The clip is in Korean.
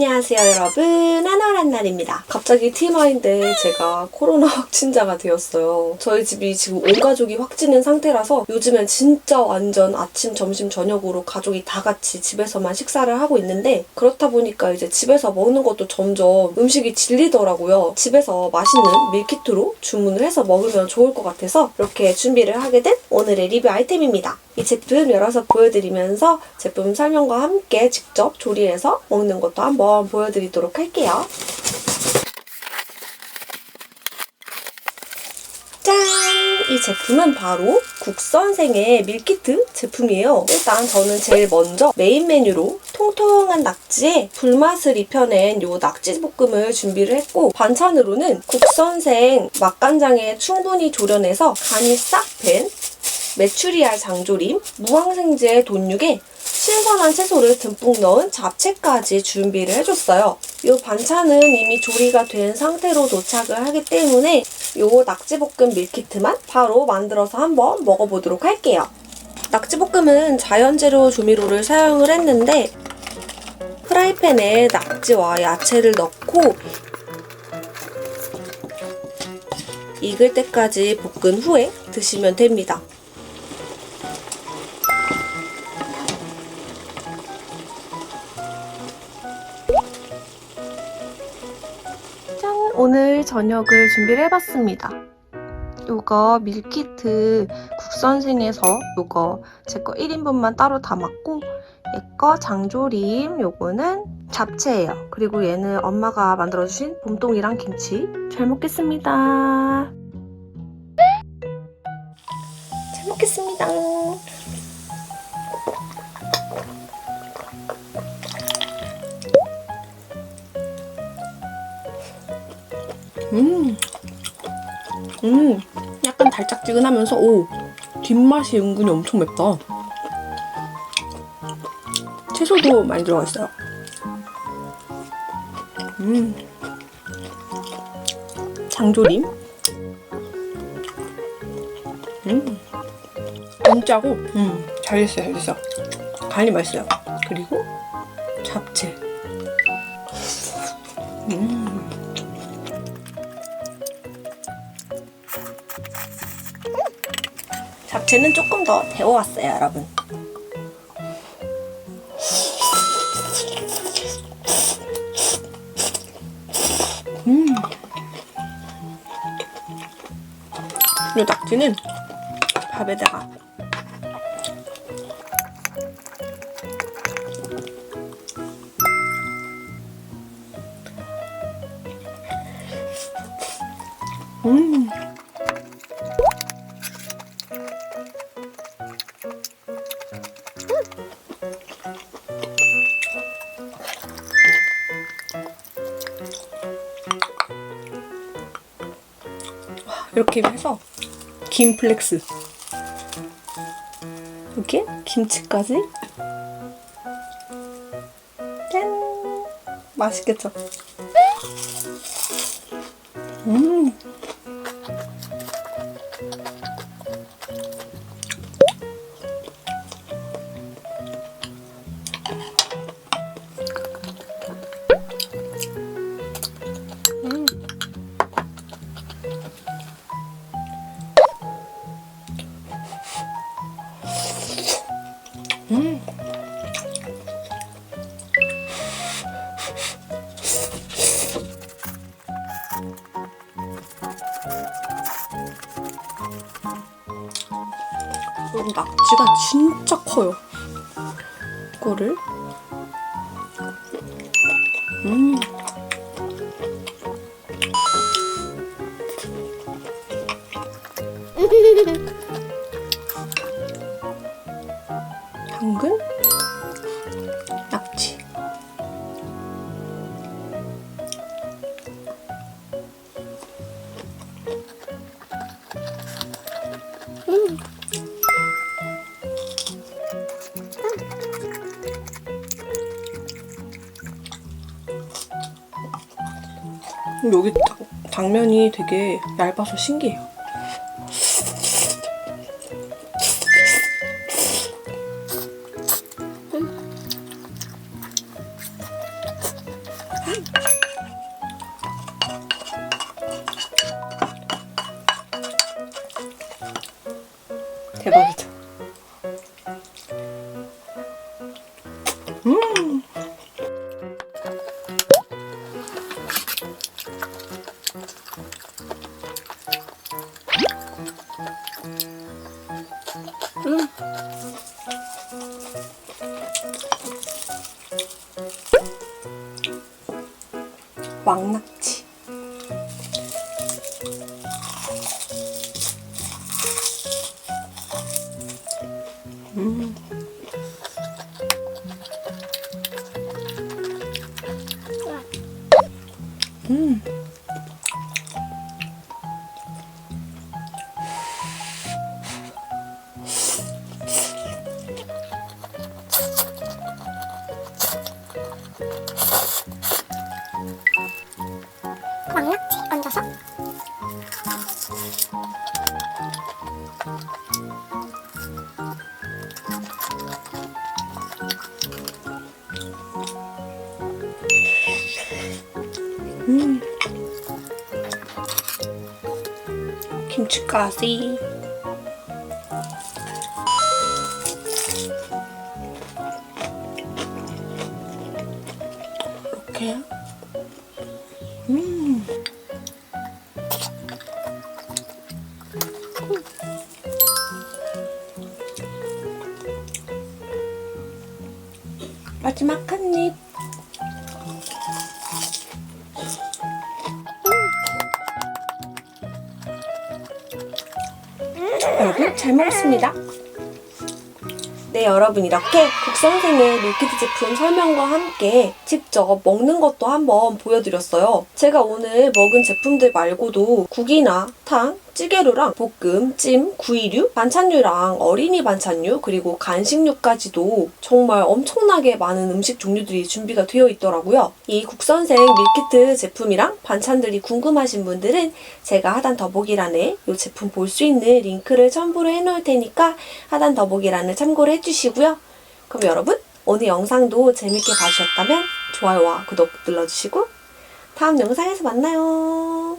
안녕하세요 여러분. 하나란 날입니다. 갑자기 TMI인데 제가 코로나 확진자가 되었어요. 저희 집이 지금 온 가족이 확진인 상태라서 요즘엔 진짜 완전 아침 점심 저녁으로 가족이 다 같이 집에서만 식사를 하고 있는데 그렇다 보니까 이제 집에서 먹는 것도 점점 음식이 질리더라고요. 집에서 맛있는 밀키트로 주문을 해서 먹으면 좋을 것 같아서 이렇게 준비를 하게 된 오늘의 리뷰 아이템입니다 이 제품 열어서 보여드리면서 제품 설명과 함께 직접 조리해서 먹는 것도 한번 보여드리도록 할게요. 짠! 이 제품은 바로 국선생의 밀키트 제품이에요. 일단 저는 제일 먼저 메인 메뉴로 통통한 낙지에 불맛을 입혀낸 요 낙지 볶음을 준비를 했고 반찬으로는 국선생 맛간장에 충분히 졸여내서 간이 싹 밴 메추리알 장조림, 무항생제 돈육에 신선한 채소를 듬뿍 넣은 잡채까지 준비를 해줬어요. 이 반찬은 이미 조리가 된 상태로 도착을 하기 때문에 이 낙지볶음 밀키트만 바로 만들어서 한번 먹어보도록 할게요. 낙지볶음은 자연재료 조미료를 사용을 했는데 프라이팬에 낙지와 야채를 넣고 익을 때까지 볶은 후에 드시면 됩니다. 오늘 저녁을 준비를 해봤습니다. 요거 밀키트 국선생에서 요거 제 거 1인분만 따로 담았고 얘 거 장조림 요거는 잡채예요. 그리고 얘는 엄마가 만들어주신 봄동이랑 김치 잘 먹겠습니다. 잘 먹겠습니다. 음, 음, 약간 달짝지근하면서 오 뒷맛이 은근히 엄청 맵다. 채소도 많이 들어가 있어요. 음, 장조림. 음, 안 짜고, 음, 잘 됐어요, 잘 됐어. 간이 맛있어요. 그리고 잡채. 잡채는 조금 더 데워왔어요, 여러분. 음. 이 낙지는 밥에다가 음. 이렇게 해서 김 플렉스. 이렇게 김치까지. 짠! 맛있겠죠? 음 낙지가 진짜 커요. 이거를 음. 여기 당, 면이 되게 얇아서 신기해요. 대박이죠. 왕낙 얹어서 음. 김치까지. 마지막 한 입. 여러분 잘 먹었습니다. 네 여러분 이렇게 국선생의 밀키트 제품 설명과 함께 직접 먹는 것도 한번 보여드렸어요. 제가 오늘 먹은 제품들 말고도 국이나 탕, 찌개류랑 볶음, 찜, 구이류, 반찬류랑 어린이 반찬류 그리고 간식류까지도 정말 엄청나게 많은 음식 종류들이 준비가 되어 있더라고요. 이 국선생 밀키트 제품이랑 반찬들이 궁금하신 분들은 제가 하단 더보기란에 이 제품 볼 수 있는 링크를 첨부를 해놓을 테니까 하단 더보기란을 참고를 해주시고요. 그럼 여러분 오늘 영상도 재밌게 봐주셨다면 좋아요와 구독 눌러주시고 다음 영상에서 만나요.